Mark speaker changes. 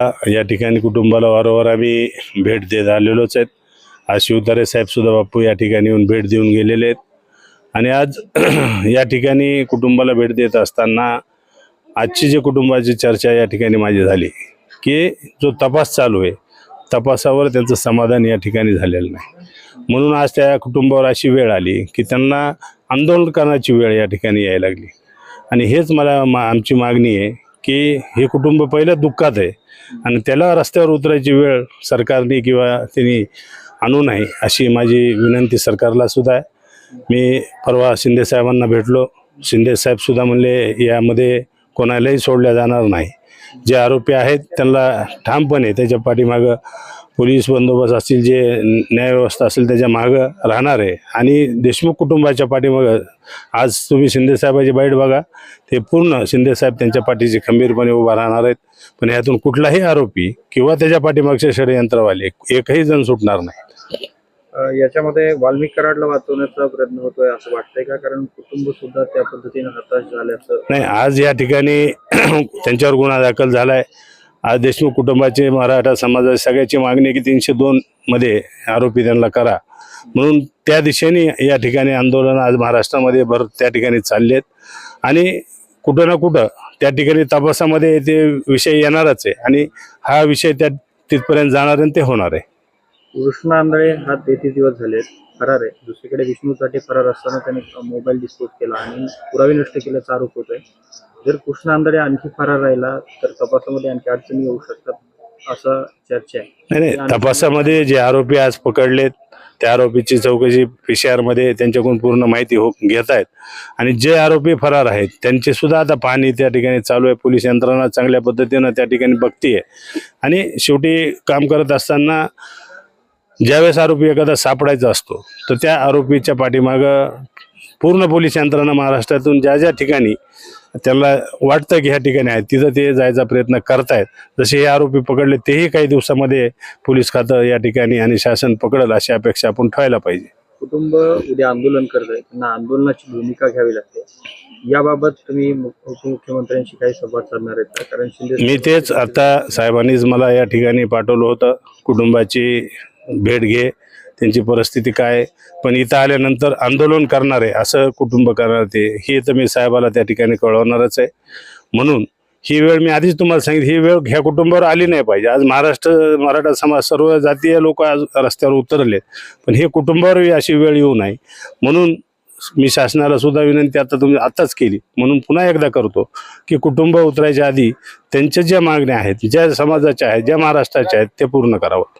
Speaker 1: या ठिकाणी कुटुंबाला वारंवार आम्ही भेट देत आलेलोच आहेत. आज शिवतारे साहेबसुद्धा बाप्पू या ठिकाणी येऊन भेट देऊन गेलेले आहेत. आणि आज या ठिकाणी कुटुंबाला भेट देत असताना आजची जे कुटुंबाची चर्चा या ठिकाणी माझी झाली की जो तपास चालू आहे तपासावर त्यांचं समाधान या ठिकाणी झालेलं नाही. म्हणून आज त्या कुटुंबावर अशी वेळ आली की त्यांना आंदोलन करण्याची वेळ या ठिकाणी यायला लागली. आणि हेच मला मा आमची मागणी आहे की हे कुटुंब पहिलं दुःखात आहे. आणि त्याला रस्त्यावर उतरायची वेळ सरकारने किंवा त्यांनी आणू नये अशी माझी विनंती सरकारला सुद्धा आहे. मी परवा शिंदेसाहेबांना भेटलो. शिंदेसाहेबसुद्धा म्हणले यामध्ये कोणालाही सोडल्या जाणार नाही. जे आरोपी आहेत त्यांना ठामपणे त्याच्या पाठीमागं पोलीस बंदोबस्त असतील जे न्यायव्यवस्था असेल त्याच्या मागं राहणार आहे. आणि देशमुख कुटुंबाच्या पाठीमागं आज तुम्ही शिंदेसाहेबाची बाईट बघा ते पूर्ण शिंदेसाहेब त्यांच्या पाठीशी खंबीरपणे उभा राहणार आहेत. पण यातून कुठलाही आरोपी किंवा त्याच्या पाठीमागचे षडयंत्रवाले एकही जण सुटणार नाही.
Speaker 2: याच्यामध्ये वाल्मिक कराडला वाचवण्याचा प्रयत्न होतोय असं वाटतंय का? कारण कुटुंब सुद्धा त्या पद्धतीने हताश झाल्याचं
Speaker 1: नाही आज या ठिकाणी त्यांच्यावर गुन्हा दाखल झाला आहे आज देशमुख कुटुंबाचे मराठा समाजाची सगळ्याची मागणी की तीनशे दोनमध्ये आरोपी त्यांना करा. म्हणून त्या दिशेने या ठिकाणी आंदोलन आज महाराष्ट्रामध्ये भर त्या ठिकाणी चालले आहेत. आणि कुठं ना कुठं त्या ठिकाणी तपासामध्ये ते विषय येणारच आहे आणि हा विषय त्या तिथपर्यंत जाणार आणि ते होणार आहे.
Speaker 2: कृष्ण आंधळे हा तेहतीस दिवस झाले फरार आहे. दुसरीकडे विष्णू चाटे फरार असताना त्याने मोबाईल डिस्पोज केला आणि पुरावे नष्ट केल्याचा आरोप होतोय. जर कृष्ण आंधळे आणखी फरार राहिला तर तपासामध्ये आणखी अडचणी येऊ शकतात असं चर्चा आहे.
Speaker 1: नाही तपासामध्ये जे आरोपी आज पकडलेत त्या आरोपीची चौकशी पी सी आरमध्ये त्यांच्याकडून पूर्ण माहिती हो घेत आहेत. आणि जे आरोपी फरार आहेत त्यांचे सुद्धा आता पाहणी त्या ठिकाणी चालू आहे. पोलीस यंत्रणा चांगल्या पद्धतीनं त्या ठिकाणी बघतीये. आणि शेवटी काम करत असताना ज्यावेळेस आरोपी एखादा सापडायचा असतो तर त्या आरोपीच्या पाठीमागं पूर्ण पोलीस यंत्रणा महाराष्ट्रातून ज्या ज्या ठिकाणी त्याला वाटतं की ह्या ठिकाणी आहेत तिथं ते जायचा प्रयत्न करतायत. जसे हे आरोपी पकडले तेही काही दिवसामध्ये पोलीस खातं या ठिकाणी आणि शासन पकडल अशी अपेक्षा आपण ठेवायला पाहिजे.
Speaker 2: कुटुंब उद्या आंदोलन करत आहे त्यांना आंदोलनाची भूमिका घ्यावी लागते. याबाबत तुम्ही उपमुख्यमंत्र्यांशी काही संवाद साधणार आहेत? कारण
Speaker 1: मी तेच आता साहेबांनीच मला या ठिकाणी पाठवलं होतं कुटुंबाची भेट घे त्यांची परिस्थिती काय? पण इथं आल्यानंतर आंदोलन करणार आहे असं कुटुंब करणार ते हे तर मी साहेबाला त्या ठिकाणी कळवणारच आहे. म्हणून ही वेळ मी आधीच तुम्हाला सांगितली ही वेळ ह्या कुटुंबावर आली नाही पाहिजे. आज महाराष्ट्र मराठा समाज सर्व जातीय लोक आज रस्त्यावर उतरलेत पण हे कुटुंबावरही अशी वेळ येऊ नये. म्हणून मी शासनाला सुद्धा विनंती आता तुम्ही आताच केली. म्हणून पुन्हा एकदा करतो की कुटुंब उतरायच्या आधी त्यांच्या ज्या मागण्या आहेत ज्या समाजाच्या आहेत ज्या महाराष्ट्राच्या आहेत ते पूर्ण करावं.